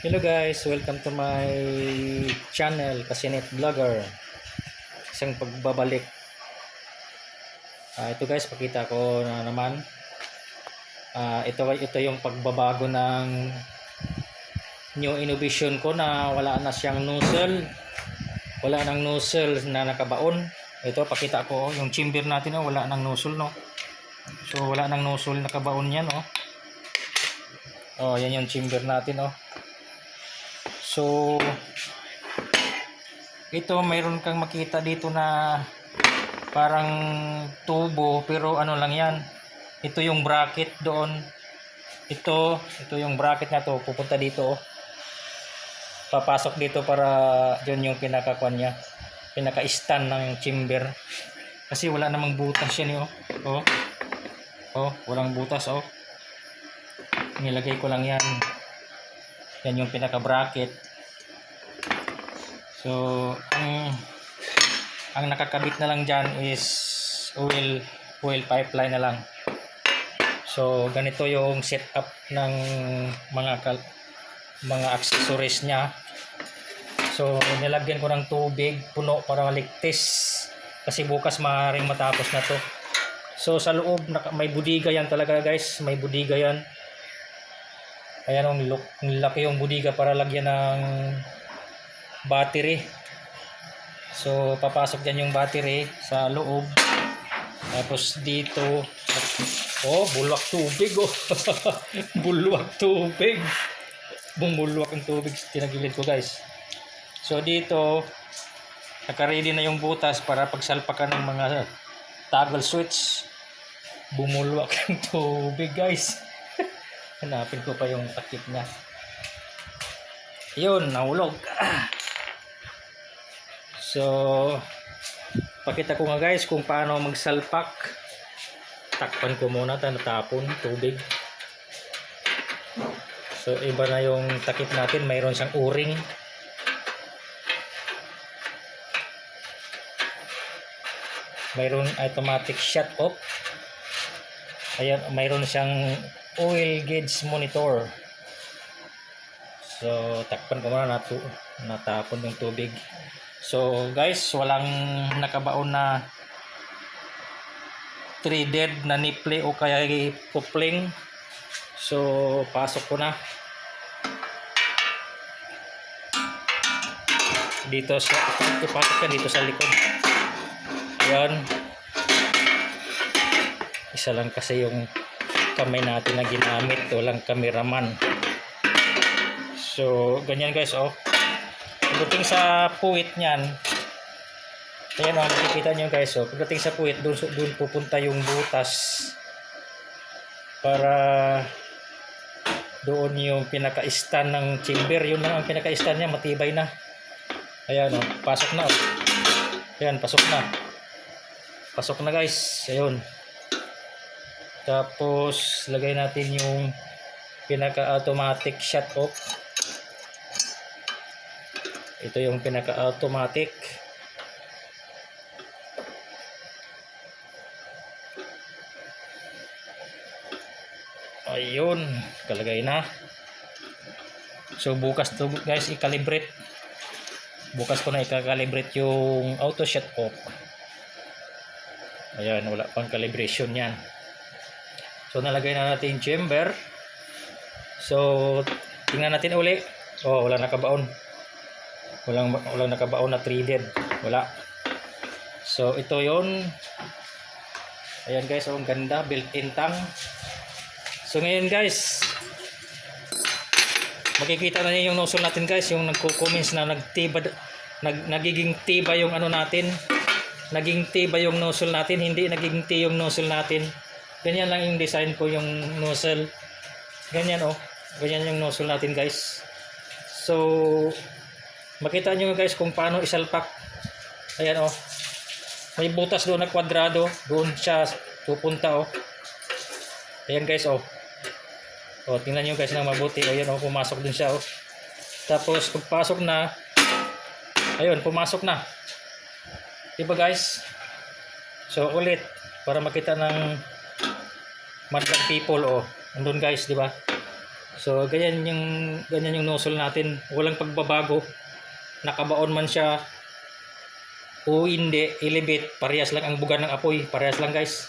Hello guys, welcome to my channel, Kasinet Vlogger. Isang pagbabalik. Ah, ito guys, pakita ko na naman. Ah, ito ito yung pagbabago ng new innovation ko na wala na siyang nozzle. Wala nang nozzle na nakabaon. Ito pakita ko yung chamber natin oh, wala nang nozzle no. So wala nang nozzle nakabaon yan oh. Oh, yan yung chamber natin oh. So, ito mayroon kang makita dito na parang tubo pero ano lang yan. Ito yung bracket doon. Ito, ito yung bracket na to pupunta dito. oh. Papasok dito para yun yung pinakakuan niya. Pinaka-stand ng chamber. Kasi wala namang butas yan eh, oh. Oh. Oh, walang butas oh. Nilagay ko lang yan. Yan yung pinaka bracket. So, ang ang nakakabit na lang diyan is oil oil pipeline na lang. So, ganito yung setup ng mga mga accessories niya. So, nilagyan ko ng tubig puno para maligtis kasi bukas maaaring matapos na to. So, sa loob may budiga yan talaga guys, may budiga yan. Ayan ang laki yung budiga para lagyan ng battery. So, papasok dyan yung battery sa loob. Tapos dito, oh, bulwak tubig, oh. bulwak tubig. Bumulwak ang tubig tinagilid ko, guys. So, dito, nakaready na yung butas para pagsalpakan ng mga toggle switch. Bumulwak ang tubig, guys. Hanapin ko pa yung takip niya. Yun, nahulog. So, pakita ko nga guys kung paano magsalpak. Takpan ko muna, ta- natapon, tubig. So, iba na yung takip natin. Mayroon siyang uring. Mayroon automatic shut off. Ayan, mayroon siyang oil gauge monitor. So, takpan ko muna nato, natapon yung tubig. So, guys, walang nakabaon na threaded na niple o kaya coupling. So, pasok ko na. Dito sa, ipasok ka dito sa likod. Ayan. Isa lang kasi yung kamay natin na ginamit. Walang kameraman. So, ganyan guys, oh. Pagdating sa puwit niyan, ayan oh, makikita nyo guys, oh. Pagdating sa puwit, doon, doon pupunta yung butas para doon yung pinaka-stand ng chamber. Yun lang ang pinaka-stand niya, matibay na. Ayan, oh. Pasok na, oh. Ayan, pasok na. Pasok na guys. Ayun. Tapos, lagay natin yung pinaka-automatic shut off. Ito yung pinaka-automatic. Ayun, kalagay na. So bukas to guys i-calibrate. Bukas ko na i-calibrate yung auto shut off. Ayan, wala pang calibration yan. So nalagay na natin chamber. So tingnan natin uli. Oh, wala nakabaon. Walang walang nakabaon na threaded wala. So ito yon ayan guys. Oh, ang ganda. Built-in tang so ngayon guys makikita na niyo yung nozzle natin guys. Yung nagko-comments na nagtiba nag, nagiging tiba yung ano natin. Naging tiba yung nozzle natin. Hindi nagiging ti yung nozzle natin ganyan lang yung design ko yung nozzle ganyan oh ganyan yung nozzle natin guys so Makita nyo guys kung paano isalpak. Ayan oh. May butas doon na kwadrado. Doon siya pupunta oh. Ayan guys oh. Oh, tingnan nyo guys ng mabuti. Ayan oh, pumasok din siya oh. Tapos pagpasok na, ayun, pumasok na. Diba guys? So ulit, para makita ng madlang people oh. Andun guys, di ba? So, ganyan yung, ganyan yung nozzle natin. Walang pagbabago. Nakabaon man siya o hindi, ilibit. Parehas lang ang buga ng apoy. Parehas lang guys.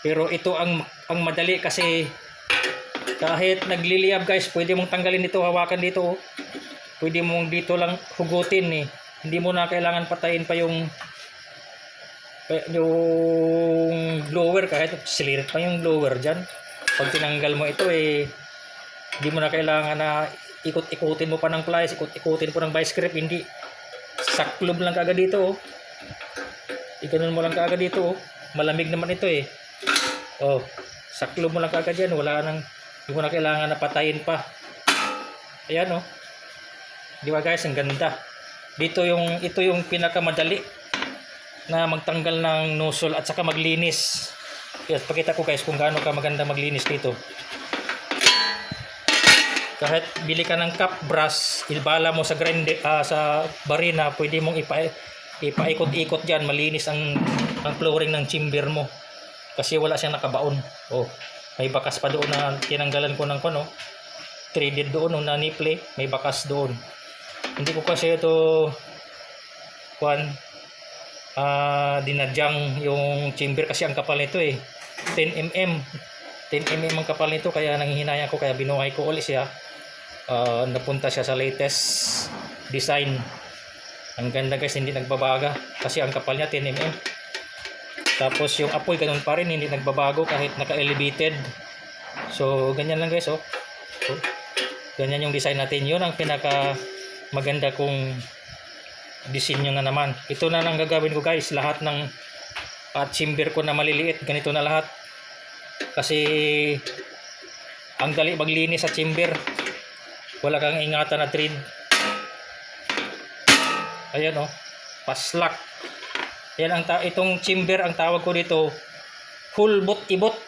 Pero ito ang, ang madali kasi kahit nagliliyab guys, pwede mong tanggalin dito, hawakan dito. oh. Pwede mong dito lang hugutin eh. Hindi mo na kailangan patayin pa yung yung blower kahit silirit pa yung blower dyan. Pag tinanggal mo ito eh, hindi mo na kailangan na ikot-ikutin mo pa ng plies, ikot-ikutin mo ng vice grip, hindi. Saklob lang kagad dito oh. Ikanon mo lang kagad dito oh. Malamig naman ito eh. Oh, saklob mo lang kagad yan, wala nang hindi mo na kailangan na patayin pa. Ayan oh. Di ba guys, ang ganda. Dito yung ito yung pinakamadali na magtanggal ng nozzle at saka maglinis. Yes, pakita ko guys kung gaano ka maganda maglinis dito. Kahit bili ka ng cup brush, ibala mo sa grinder ah, sa barina, pwede mong ipa ipaikot-ikot diyan, malinis ang ang flooring ng chamber mo. Kasi wala siyang nakabaon. Oh, may bakas pa doon na tinanggalan ko ng kuno. Threaded doon, no, na niple, may bakas doon. Hindi ko kasi ito kuan ah dinadyang yung chamber kasi ang kapal nito eh. 10 mm 10 mm ang kapal nito kaya nanghihinayang ko kaya binuhay ko ulit siya. Ah, napunta siya sa latest design. Ang ganda guys hindi nagbabaga kasi ang kapal niya 10 mm tapos yung apoy ganun pa rin hindi nagbabago kahit naka-elevated. So ganyan lang guys oh. So, ganyan yung design natin. Yun ang pinaka maganda kong disenyo na naman. Ito na lang gagawin ko guys. Lahat ng at chamber ko na maliliit ganito na lahat. Kasi ang dali maglinis sa chamber. Wala kang ingatan na thread. Ayan oh. Paslak yan ang itong chamber ang tawag ko dito hulbot ibot.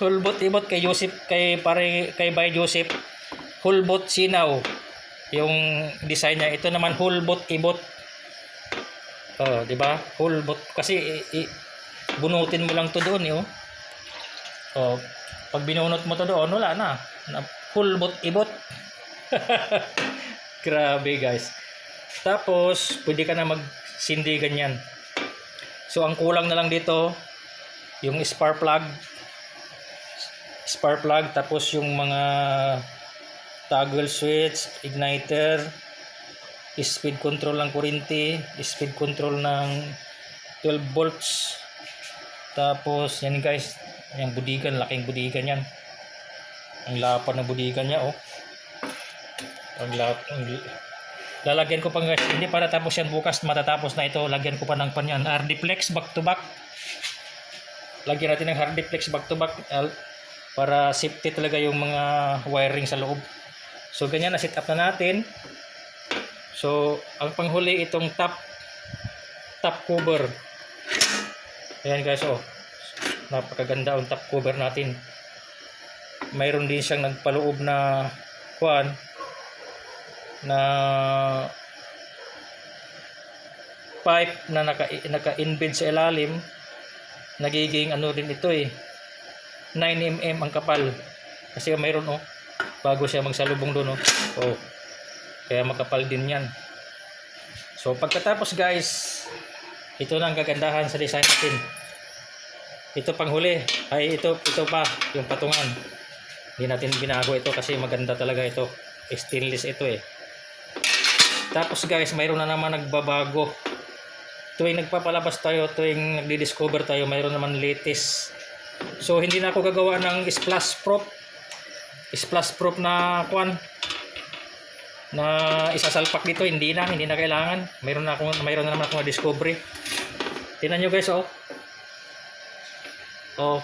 Hulbot ibot kay Joseph kay pare kay Bay Joseph. Hulbot sinaw yung design niya ito naman hulbot ibot oh di ba? Hulbot kasi i- i- bunutin mo lang to doon eh, oh. Oh pag binunot mo to doon wala na, na hulbot ibot grabe guys. Tapos pwede ka na magsindi ganyan so ang kulang na lang dito yung spark plug. Spark plug tapos yung mga toggle switch, igniter, speed control ng kuryente, speed control ng 12 volts. Tapos, yan guys, yung budigan, laking budigan yan. Ang lapad ng budigan niya, oh. Ang lap, ang, lalagyan ko pa guys, hindi para tapos yan bukas, matatapos na ito, lagyan ko pa ng panyan, Hardiplex back to back. Lagyan natin ng Hardiplex back to back, para safety talaga yung mga wiring sa loob. So ganyan na set up na natin. So ang panghuli itong top top cover. Ayan guys oh. Napakaganda ang top cover natin. Mayroon din siyang nagpaloob na kuan na pipe na naka naka-embed sa ilalim. Nagiging ano din ito eh. 9 mm ang kapal. Kasi mayroon oh bago siya magsalubong doon oh. oh. Kaya makapal din 'yan. So pagkatapos guys, ito na ang kagandahan sa design natin. Ito pang huli. Ay ito ito pa yung patungan. Hindi natin binago ito kasi maganda talaga ito. Stainless ito eh. Tapos guys, mayroon na naman nagbabago. Tuwing nagpapalabas tayo, tuwing nagdi-discover tayo, mayroon naman latest. So hindi na ako gagawa ng splash prop splash proof na kwan na isasalpak dito. Hindi na hindi na kailangan. Mayroon na akong mayroon na naman akong discovery tingnan nyo guys oh. Oh.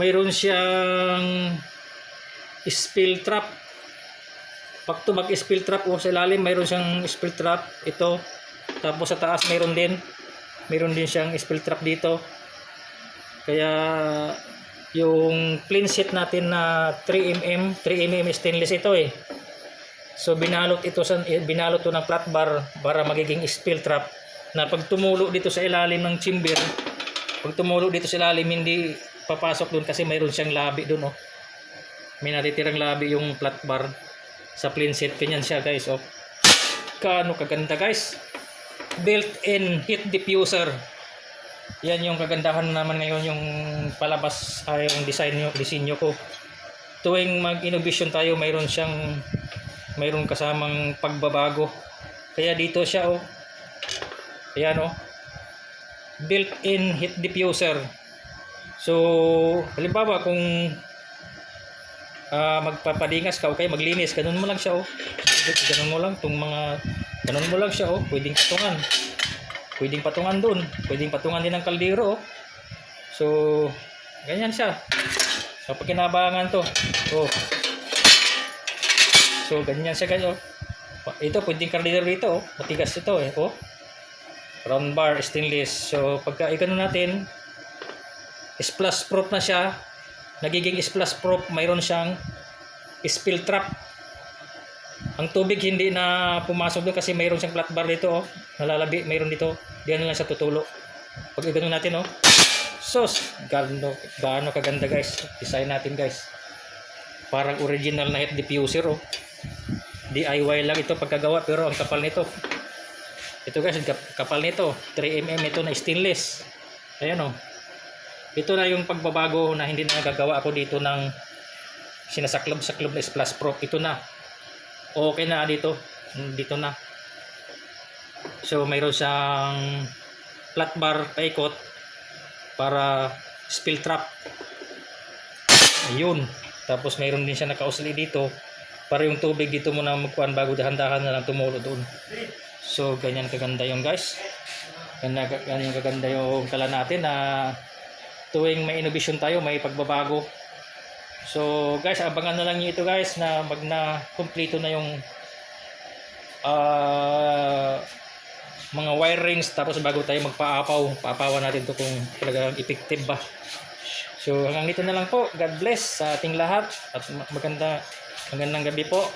Mayroon siyang spill trap. Pag to mag spill trap oh sa ilalim mayroon siyang spill trap. Ito. Tapos sa taas mayroon din. Mayroon din siyang spill trap dito. Kaya yung clean sheet natin na 3mm 3mm stainless ito eh so binalot ito sa binalot to ng flat bar para magiging spill trap na pag tumulo dito sa ilalim ng chamber pag tumulo dito sa ilalim hindi papasok doon kasi mayroon siyang labi doon oh may natitirang labi yung flat bar sa plain set. Ganyan siya guys. Oh. Kaano kaganda guys. Built-in heat diffuser. Yan yung kagandahan naman ngayon yung palabas ay yung design nyo, disenyo ko. Tuwing mag-innovation tayo, mayroon siyang mayroon kasamang pagbabago. Kaya dito siya oh. Ayan oh. Built-in heat diffuser. So, halimbawa kung ah magpapadingas ka o kaya maglinis, ganun mo lang siya oh. Ganun mo lang tong mga ganun mo lang siya oh, pwedeng patungan. Pwedeng patungan doon, pwedeng patungan din ng kaldero oh. So, ganyan siya. So, pag kinabangan to, oh. So, ganyan siya ganyan oh. Ito, pwedeng kaldero dito oh. Matigas ito eh, oh. Round bar, stainless. So, pagka ikano natin, splash proof na siya. Nagiging splash proof, mayroon siyang spill trap. Ang tubig hindi na pumasok doon kasi mayroon siyang flat bar dito oh. Nalalabi, mayroon dito. Diyan lang siya tutulo. Pag igano natin oh. Sos, gaano, gaano kaganda guys. Design natin guys. Parang original na heat diffuser oh. DIY lang ito pagkagawa pero ang kapal nito. Ito guys, kap- kapal nito. 3mm ito na stainless. Ayan oh. Ito na yung pagbabago na hindi na nagagawa ako dito ng sinasaklob-saklob na splash proof. Ito na. Okay na dito. Dito na. So mayroon siyang flat bar paikot para spill trap. Ayun. Tapos mayroon din siya nakausli dito para yung tubig dito muna magkuhan bago dahan-dahan na lang tumulo doon. So ganyan kaganda yung guys. Ganyan, kaganda yung kala natin na tuwing may innovation tayo, may pagbabago. So guys, abangan na lang nyo ito guys na mag na kumpleto na yung ah, mga wirings tapos bago tayo magpaapaw, paapawan natin to kung talagang effective ba. So hanggang dito na lang po. God bless sa ating lahat at maganda magandang gabi po.